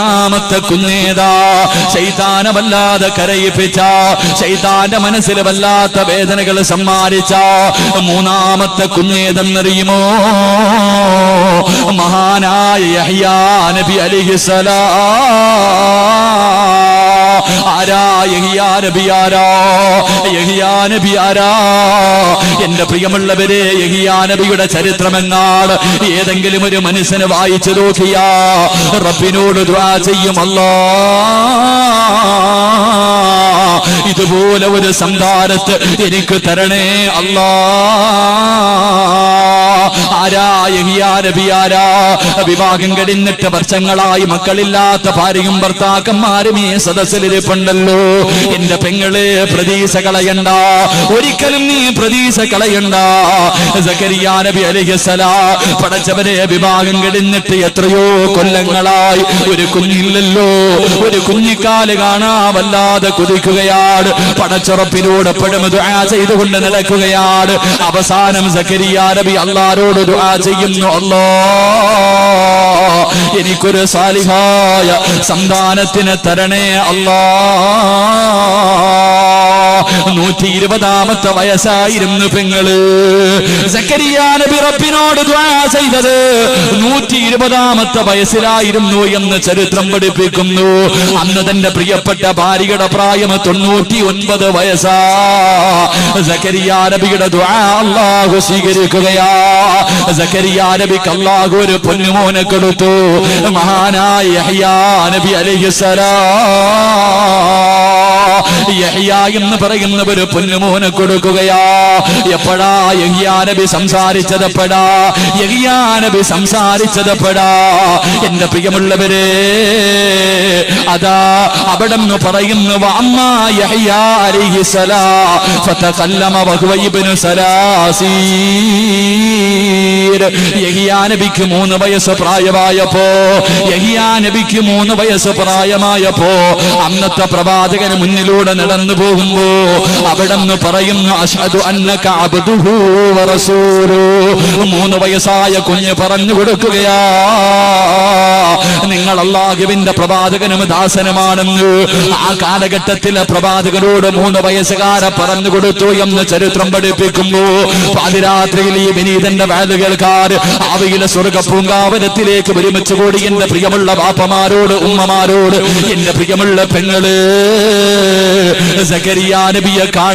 മൂന്നാമത്തെ കുഞ്ഞേതാ. ശൈതാന വല്ലാതെ കരയിപ്പിച്ച. ശൈതാന്റെ മനസ്സിൽ വല്ലാത്ത വേദനകൾ സമ്മാനിച്ച. മൂന്നാമത്തെ കുഞ്ഞേതെന്നറിയുമോ? മഹാനായ യഹ്യാ നബി അലിഹിസലാ ആരാ നബി ആരാ? നബി ആരാ? എന്റെ പ്രിയമുള്ളവരെ നബിയുടെ ചരിത്രമെങ്ങാട് ഏതെങ്കിലും ഒരു മനുഷ്യന് വായിച്ചു നോക്കിയാ റബ്ബിനോട് ദ്വാ ചെയ്യുമല്ലോ ഇതുപോലെ ഒരു സംസാരത്ത് എനിക്ക് തരണേ അല്ലാ. ആരാ? നബി ആരാ? വിവാഹം കഴിഞ്ഞിട്ട് വർഷങ്ങളായി മക്കളില്ലാത്ത ഭാര്യയും ഭർത്താക്കന്മാരും ഈ സദസ്സിലിരിപ്പുണ്ടല്ലോ എന്റെ പെങ്ങൾ പ്രതീക്ഷ കളയണ്ട. ഒരിക്കലും നീ പ്രതീക്ഷ കളയണ്ട. സക്കരിയാ പടച്ചവരെ വിവാഹം കഴിഞ്ഞിട്ട് എത്രയോ കൊല്ലങ്ങളായി ഒരു കുഞ്ഞില്ലല്ലോ. ഒരു കുഞ്ഞിക്കാൽ കാണാവല്ലാതെ കുതിക്കുകയാണ്. പടച്ചുറപ്പിലൂടെ ദുആ ചെയ്തുകൊണ്ട് നടക്കുകയാണ്. അവസാനം സക്കരിയാ നബി അള്ളാരോട് ദുആ ചെയ്യുന്നു അല്ലോ എനിക്കൊരു സാലിഹായ സന്താനത്തിന് തരണേ അല്ലാ നൂറ്റി ഇരുപതാമത്തെ വയസ്സായിരുന്നു പെങ്ങൾ. നബി റബ്ബിനോട് ചെയ്തത്. നൂറ്റി ഇരുപതാമത്തെ വയസ്സിലായിരുന്നു എന്ന് ചരിത്രം പഠിപ്പിക്കുന്നു. അന്ന് തന്റെ പ്രിയപ്പെട്ട ഭാര്യയുടെ പ്രായം തൊണ്ണൂറ്റി ഒൻപത് വയസ്സാ. നബിയുടെ അല്ലാഹു സ്വീകരിക്കുകയാ. സക്കരിയ നബിക്ക് അല്ലാഹു ഒരു പൊന്നുമോനെ കൊടുത്തു. മഹാനായ നബി അലൈഹിസ്സലാം. യഹ്യ എന്ന് പറയുന്ന ഒരു പൊന്നുമോനെ കൊടുക്കുകയാ. എപ്പോഴാ യഹിയാനബി സംസാരിച്ചത് എപ്പോഴാ യഹിയാനബി സംസാരിച്ചത് എപ്പോഴാ എന്റെ പ്രിയമുള്ളവരെ അതാ അവിടെ നിന്ന് പറയുന്നു യഹ്യ യഹ്യാ നബിക്ക് മൂന്ന് വയസ്സ് പ്രായമായപ്പോ യഹ്യാ നബിക്ക് മൂന്ന് വയസ്സ് പ്രായമായപ്പോ അന്നത്തെ പ്രവാചകന് മുന്നിലൂടെ നടന്നു പോകുമ്പോ അവിടെ നിന്ന് പറയുന്നു അന്നക അബ്ദുഹു വറസൂലു. മൂന്ന് വയസ്സായ കുഞ്ഞ് പറഞ്ഞു കൊടുക്കുകയാ നിങ്ങൾ അള്ളാഹുവിന്റെ പ്രവാചകനും ദാസനുമാണെന്ന് ആ കാലഘട്ടത്തിലെ പ്രവാചകനോട് മൂന്ന് വയസ്സുകാരെ പറഞ്ഞു കൊടുത്തു എന്ന് ചരിത്രം പഠിപ്പിക്കുന്നു. പാതിരാത്രിയിൽ ഈ വിനീതന്റെ വേദ കേൾക്കാർ അവയിലെ സ്വർഗ പൂങ്കാവനത്തിലേക്ക് ഒരുമിച്ച് കൂടി എന്റെ പ്രിയമുള്ള ബാപ്പമാരോട് ഉമ്മമാരോട് എന്റെ പ്രിയമുള്ള പെങ്ങൾ സക്കരിയാ നബിയെ കാണ.